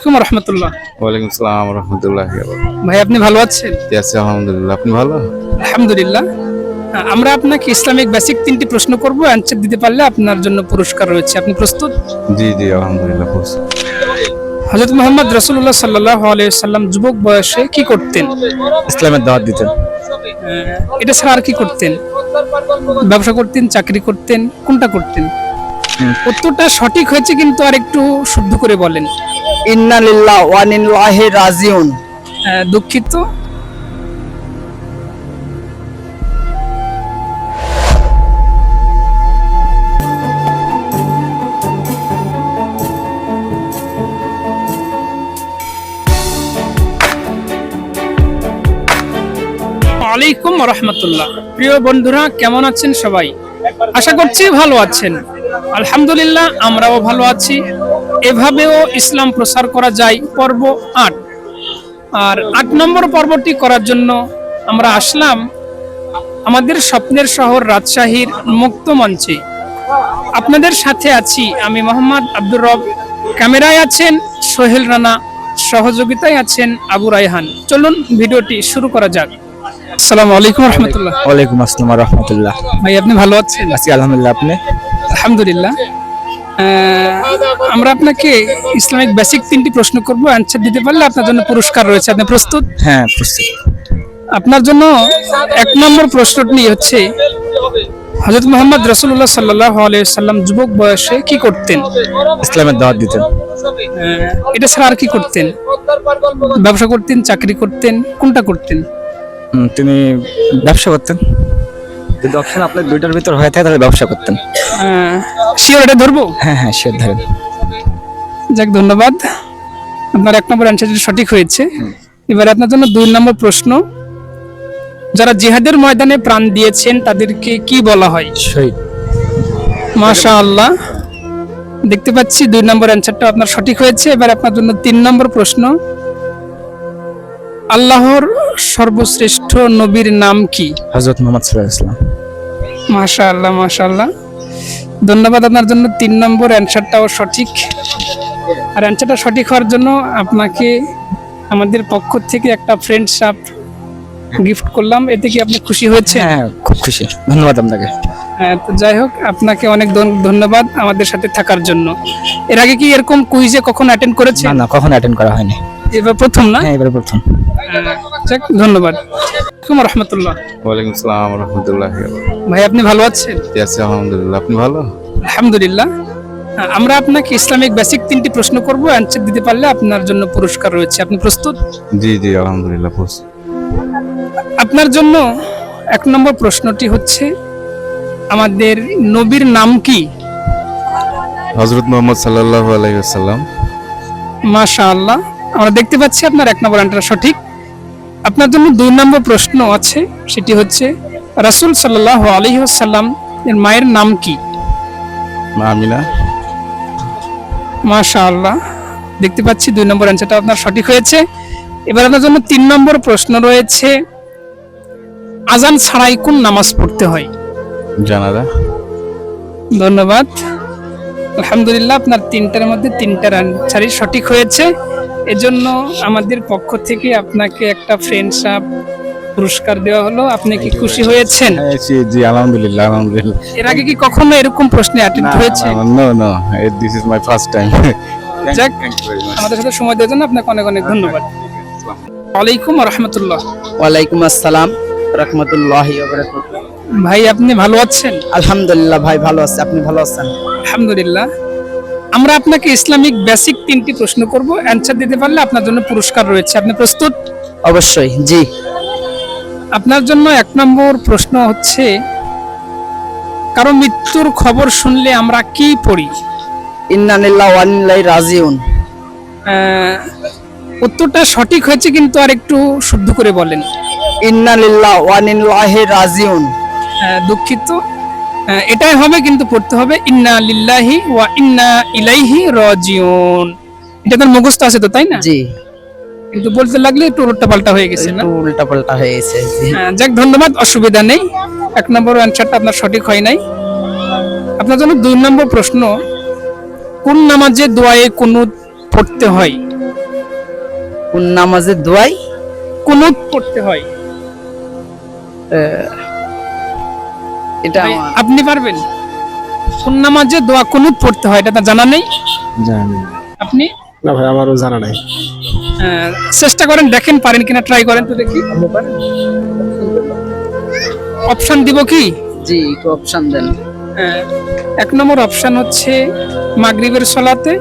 আসসালামু রহমতুল্লাহ। ওয়ালাইকুম আসসালাম রহমতুল্লাহ ভাই আপনি ভালো আছেন? আছি আলহামদুলিল্লাহ। আপনি ভালো? আলহামদুলিল্লাহ। আমরা আপনাকে ইসলামিক বেসিক তিনটি প্রশ্ন করব। অ্যান্সার দিতে পারলে আপনার জন্য পুরস্কার রয়েছে। আপনি প্রস্তুত? জি জি আলহামদুলিল্লাহ প্রস্তুত। হজরত মোহাম্মদ রসুল্লাহ সাল্লাহ সাল্লাম যুবক বয়সে কি করতেন? ইসলামের দাওয়াত দিতেন। এটা ছাড়া আর কি করতেন? ব্যবসা করতেন চাকরি করতেন কোনটা করতেন? উত্তরটা সঠিক হয়েছে কিন্তু আর একটু শুদ্ধ করে বলেন। রাজিউন। দুঃখিত। ওয়ালাইকুম রহমতুল্লাহ প্রিয় বন্ধুরা, কেমন আছেন সবাই? আশা করছি ভালো আছেন। আলহামদুলিল্লাহ, আমরাও ভালো আছি। এভাবেও ইসলাম প্রসার করা যায় পর্ব আট। আর আট নম্বর পর্বটি করার জন্য আমরা আসলাম আমাদের স্বপ্নের শহর রাজশাহীর মুক্ত মঞ্চে। আপনাদের সাথে আছি আমি মোহাম্মদ আব্দুর রব। ক্যামেরায় আছেন সোহেল রানা সহযোগিতায় আছেন আবু রায়হান। চলুন ভিডিওটি শুরু করা যাক। আসসালামু আলাইকুম রহমতুল্লাহ। ওয়ালাইকুম আসসালাম রহমতুল্লাহ। ভাই আপনি ভালো আছেন? আছি আলহামদুলিল্লাহ আপনি? আলহামদুলিল্লাহ। আমরা আপনাকে ইসলামিক বেসিক তিনটি প্রশ্ন করব। অ্যান্সার দিতে পারলে আপনার জন্য পুরস্কার রয়েছে। আপনি প্রস্তুত? হ্যাঁ প্রস্তুত। আপনার জন্য এক নম্বর প্রশ্নটি হচ্ছে হজরত মোহাম্মদ রসুল্লাহ সাল্লাহ সাল্লাম যুবক বয়সে কি করতেন? ইসলামের দাওয়াত দিতেন। এটা ছাড়া আর কি করতেন? ব্যবসা করতেন চাকরি করতেন কোনটা করতেন? তিনি ব্যবসা করতেন। যদি অপশন আপনার দুইটার ভিতর হয়ে থাকে তাহলে ব্যবসা করতেন। শিওর এটা ধরবো? হ্যাঁ হ্যাঁ সে ধরেন। যাক ধন্যবাদ। আপনার এক নম্বর অ্যান্সারটি সঠিক হয়েছে। এবার আপনার জন্য দুই নম্বর প্রশ্ন। যারা জিহাদের ময়দানে প্রাণ দিয়েছেন তাদেরকে কি বলা হয়? শহীদ। মাশা আল্লাহ দেখতে পাচ্ছি দুই নম্বর অ্যান্সারটা আপনার সঠিক হয়েছে। এবার আপনার জন্য তিন নম্বর প্রশ্ন। আল্লাহর সর্বশ্রেষ্ঠ নবীর নাম কি? হজরত মোহাম্মদ সাল্লাহ ইসলাম মাশা আল্লাহ মাশা আল্লাহ ধন্যবাদ আপনার জন্য। তিন নম্বর অ্যান্সারটাও সঠিক। আর অ্যান্সারটা সঠিক হওয়ার জন্য আপনাকে আমাদের পক্ষ থেকে একটা ফ্রেন্ডশিপ গিফট করলাম। এতে কি আপনি খুশি হয়েছেন? হ্যাঁ খুব খুশি। ধন্যবাদ আপনাকে। হ্যাঁ তো যাই হোক আপনাকে অনেক ধন- ধন্যবাদ আমাদের সাথে থাকার জন্য। এর আগে কি এরকম কুইজে কখনো অ্যাটেন্ড না করেছেন? না কখনো অ্যাটেন্ড করা হয়নি। এবার প্রথম না? হ্যাঁ এবারে প্রথম। যাক ধন্যবাদ। রহমতুল্লাহ। ওয়ালাইকুম আসসালাম রহমতুল্লাহ। ভাই আপনি ভালো আছেন? আছি আলহামদুলিল্লাহ। আপনি ভালো? আলহামদুলিল্লাহ। আমরা আপনাকে ইসলামিক বেসিক তিনটি প্রশ্ন করব। অ্যান্সার দিতে পারলে আপনার জন্য পুরস্কার রয়েছে। আপনি প্রস্তুত? জি জি আলহামদুলিল্লাহ প্রস্তুত। আপনার জন্য এক নম্বর প্রশ্নটি হচ্ছে আমাদের নবীর নাম কি? হজরত মোহাম্মদ সাল্লাহ আলাইসাল্লাম মাশা আল্লাহ আমরা দেখতে পাচ্ছি আপনার এক নম্বর আনটা সঠিক। আপনার জন্য দুই নম্বর প্রশ্ন আছে সেটি হচ্ছে রাসূল সাল্লাহ আলহিহাসাল্লাম এর মায়ের নাম কি? আমিনা। মাশা আল্লাহ দেখতে পাচ্ছি দুই নম্বর অ্যান্সারটা আপনার সঠিক হয়েছে। এবার আপনার জন্য তিন নম্বর প্রশ্ন রয়েছে আজান ছাড়াই কোন নামাজ পড়তে হয়? জানাদা ধন্যবাদ। আলহামদুলিল্লাহ আপনার তিনটার মধ্যে তিনটার অ্যান্সারই সঠিক হয়েছে। এজন্য আমাদের পক্ষ থেকে আপনাকে একটা ফ্রেন্ডশিপ পুরস্কার দেওয়া হলো। আপনি কি খুশি হয়েছেন? হ্যাঁ জি জি আলহামদুলিল্লাহ আলহামদুলিল্লাহ। এর আগে কি কখনো এরকম প্রশ্নে অ্যাটেন্ড হয়েছে? No no this is my first time যাক আমাদের সাথে সময় দেওয়ার জন্য আপনাকে অনেক অনেক ধন্যবাদ। ওয়ালাইকুম রহমতুল্লাহ ওয়ালাইকুম আসসালাম। রহমতুল্লাহ ভাই আপনি ভালো আছেন? আলহামদুলিল্লাহ ভাই ভালো আছে। আপনি ভালো আছেন? আলহামদুলিল্লাহ। আমরা আপনাকে ইসলামিক বেসিক তিনটি প্রশ্ন করব। অ্যান্সার দিতে পারলে আপনার জন্য পুরস্কার রয়েছে। আপনি প্রস্তুত? অবশ্যই জি। আপনার জন্য এক নম্বর প্রশ্ন হচ্ছে কারও মৃত্যুর খবর শুনলে আমরা কি পড়ি? ইন্না লিল্লাহ ওয়া রাজিউন। উত্তরটা সঠিক হয়েছে কিন্তু আর একটু শুদ্ধ করে বলেন। ইন্না লিল্লাহ ওয়া ইন্নাল্লাহি রাজিউন। আহ, দুঃখিত। আহ, এটাই হবে কিন্তু পড়তে হবে ইন্না লিল্লাহি ওয়া ইন্না ইলাইহি রাজিউন। এটা তার মুখস্থ আছে তো তাই না? জি। কিন্তু বলতে লাগলে একটু উল্টা পাল্টা হয়ে গেছে না? উল্টা পাল্টা হয়ে গেছে হ্যাঁ, যাক ধন্যবাদ অসুবিধা নেই। এক নম্বর অ্যান্সারটা আপনার সঠিক হয় নাই। আপনার জন্য দুই নম্বর প্রশ্ন কোন নামাজে দোয়ায়ে কুনুত পড়তে হয়? কোন নামাজের দোয়াই কুনুত পড়তে হয়। এটা আপনি পারবেন। কোন নামাজে দোয়া কুনুত পড়তে হয় এটা জানা নেই? আপনি? না ভাই আমারও জানা নাই। চেষ্টা করেন দেখেন পারেন কিনা ট্রাই করেন তো দেখি। অপশন দিব কি? জি একটু অপশন দেন। আহ, এক নম্বর অপশন হচ্ছে মাগরিবের সলাতে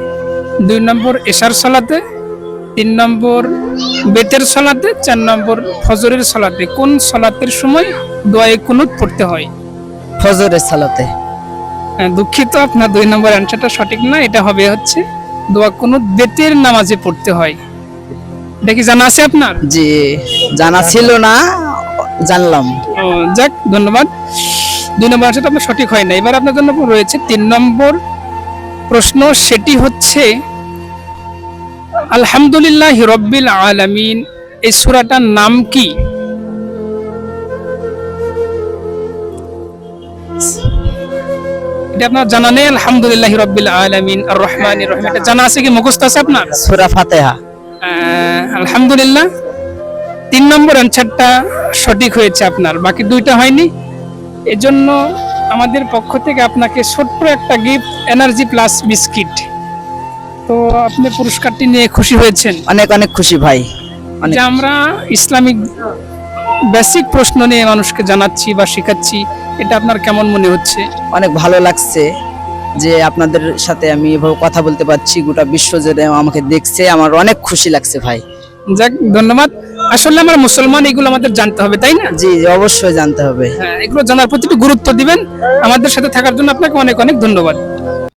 দুই নম্বর এশার সলাতে তিন নম্বর বেতের সলাতে চার নম্বর ফজরের সলাতে। কোন সলাতের সময় দোয়ায়ে কুনুত পড়তে হয়? ফজরের সালাতে। হ্যাঁ, দুঃখিত আপনার দুই নম্বর অ্যান্সারটা সঠিক না এটা হবে হচ্ছে দোয়া কুনুত বেতের নামাজে পড়তে হয়। এটা কি জানা আছে আপনার? জি জানা ছিল না জানলাম। ও, যাক ধন্যবাদ। দুই নম্বর অ্যান্সারটা আপনার সঠিক হয় না। এবার আপনার জন্য রয়েছে তিন নম্বর প্রশ্ন সেটি হচ্ছে আলহামদুলিল্লাহ রব্বিল আলামিন। এই সুরাটার নাম কি? এটা আপনার জানা নেই? আলহামদুলিল্লাহ রব্বিল আলামিন আর রহমানির রহিম। এটা জানা আছে কি? মুখস্থ আছে আপনার? সূরা ফাতিহা। আলহামদুলিল্লাহ। তিন নম্বর অ্যান্সারটা সঠিক হয়েছে আপনার। বাকি দুইটা হয়নি। এজন্য আমাদের পক্ষ থেকে আপনাকে ছোট্ট একটা গিফট এনার্জি প্লাস বিস্কিট। তো আপনি পুরস্কারটি নিয়ে খুশি হয়েছেন? অনেক অনেক খুশি ভাই। যে আমরা ইসলামিক বেসিক প্রশ্ন নিয়ে মানুষকে জানাচ্ছি বা শেখাচ্ছি এটা আপনার কেমন মনে হচ্ছে? অনেক ভালো লাগছে যে আপনাদের সাথে আমি এভাবে কথা বলতে পারছি গোটা বিশ্ব জুড়ে আমাকে দেখছে আমার অনেক খুশি লাগছে ভাই। যাক ধন্যবাদ। আসলে আমরা মুসলমান এগুলো আমাদের জানতে হবে তাই না? জি অবশ্যই জানতে হবে। হ্যাঁ এগুলো জানার প্রতি গুরুত্ব দিবেন। আমাদের সাথে থাকার জন্য আপনাকে অনেক অনেক ধন্যবাদ।